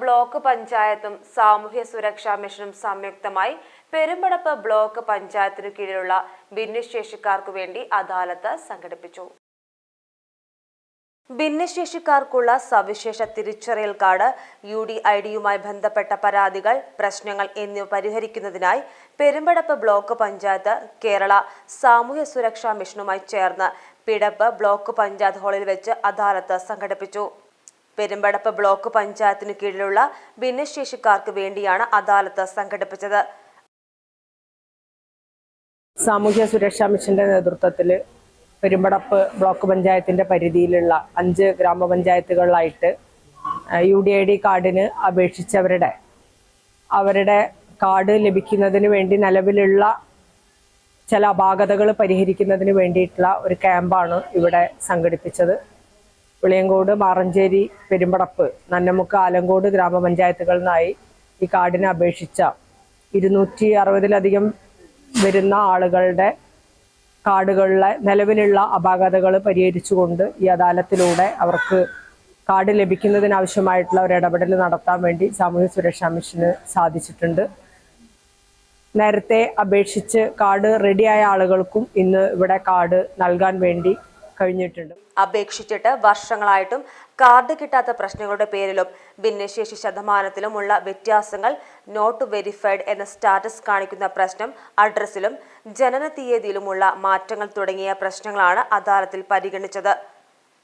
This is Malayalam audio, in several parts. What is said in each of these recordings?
ബ്ലോക്ക് പഞ്ചായത്തും സാമൂഹ്യ സുരക്ഷാ മിഷനും സംയുക്തമായി പെരുമ്പടപ്പ് ബ്ലോക്ക് പഞ്ചായത്തിനു കീഴിലുള്ള ഭിന്നശേഷിക്കാർക്കു വേണ്ടി അദാലത്ത് സംഘടിപ്പിച്ചു. ഭിന്നശേഷിക്കാർക്കുള്ള സവിശേഷ തിരിച്ചറിയൽ കാർഡ് യു ഡി ഐ ഡിയുമായി ബന്ധപ്പെട്ട പരാതികൾ പ്രശ്നങ്ങൾ എന്നിവ പരിഹരിക്കുന്നതിനായി പെരുമ്പടപ്പ് ബ്ലോക്ക് പഞ്ചായത്ത് കേരള സാമൂഹ്യ സുരക്ഷാ മിഷനുമായി ചേർന്ന് പിടപ്പ് ബ്ലോക്ക് പഞ്ചായത്ത് ഹാളിൽ വെച്ച് അദാലത്ത് സംഘടിപ്പിച്ചു. പെരുമ്പടപ്പ് ബ്ലോക്ക് പഞ്ചായത്തിനു കീഴിലുള്ള ഭിന്നശേഷിക്കാർക്ക് വേണ്ടിയാണ് അദാലത്ത് സംഘടിപ്പിച്ചത്. സാമൂഹ്യ സുരക്ഷാ മിഷന്റെ നേതൃത്വത്തിൽ പെരുമ്പടപ്പ് ബ്ലോക്ക് പഞ്ചായത്തിന്റെ പരിധിയിലുള്ള അഞ്ച് ഗ്രാമപഞ്ചായത്തുകളിലായിട്ട് യു ഡി ഐ ഡി കാർഡിന് അപേക്ഷിച്ചവരുടെ അവരുടെ കാർഡ് ലഭിക്കുന്നതിന് വേണ്ടി നിലവിലുള്ള ചില അപാകതകൾ പരിഹരിക്കുന്നതിന് വേണ്ടിയിട്ടുള്ള ഒരു ക്യാമ്പാണ് ഇവിടെ സംഘടിപ്പിച്ചത്. വിളിയങ്കോട് മാറഞ്ചേരി പെരുമ്പടപ്പ് നന്നമുക്ക് ആലങ്കോട് ഗ്രാമപഞ്ചായത്തുകളിൽ നിന്നായി ഈ കാർഡിനെ അപേക്ഷിച്ച ഇരുന്നൂറ്റി അറുപതിലധികം വരുന്ന ആളുകളുടെ കാർഡുകളിലെ നിലവിലുള്ള അപാകതകൾ പരിഹരിച്ചുകൊണ്ട് ഈ അദാലത്തിലൂടെ അവർക്ക് കാർഡ് ലഭിക്കുന്നതിനാവശ്യമായിട്ടുള്ള ഒരു ഇടപെടൽ നടത്താൻ വേണ്ടി സാമൂഹ്യ സുരക്ഷാ മിഷന് സാധിച്ചിട്ടുണ്ട്. നേരത്തെ അപേക്ഷിച്ച് കാർഡ് റെഡിയായ ആളുകൾക്കും ഇന്ന് ഇവിടെ കാർഡ് നൽകാൻ വേണ്ടി കഴിഞ്ഞിട്ടുണ്ട്. അപേക്ഷിച്ചിട്ട് വർഷങ്ങളായിട്ടും കാർഡ് കിട്ടാത്ത പ്രശ്നങ്ങളുടെ പേരിലും ഭിന്നശേഷി ശതമാനത്തിലുമുള്ള വ്യത്യാസങ്ങൾ നോട്ട് വെരിഫൈഡ് എന്ന സ്റ്റാറ്റസ് കാണിക്കുന്ന പ്രശ്നം അഡ്രസ്സിലും ജനന തീയതിയിലുമുള്ള മാറ്റങ്ങൾ തുടങ്ങിയ പ്രശ്നങ്ങളാണ് അദാലത്തിൽ പരിഗണിച്ചത്.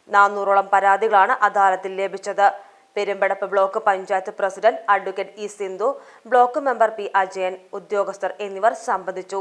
നാനൂറോളം പരാതികളാണ് അദാലത്തിൽ ലഭിച്ചത്. Perumpadappu block panchayat president advocate E Sindhu block member P Ajayan ഉദ്യോഗസ്ഥർ എന്നിവർ സംബന്ധിച്ചു.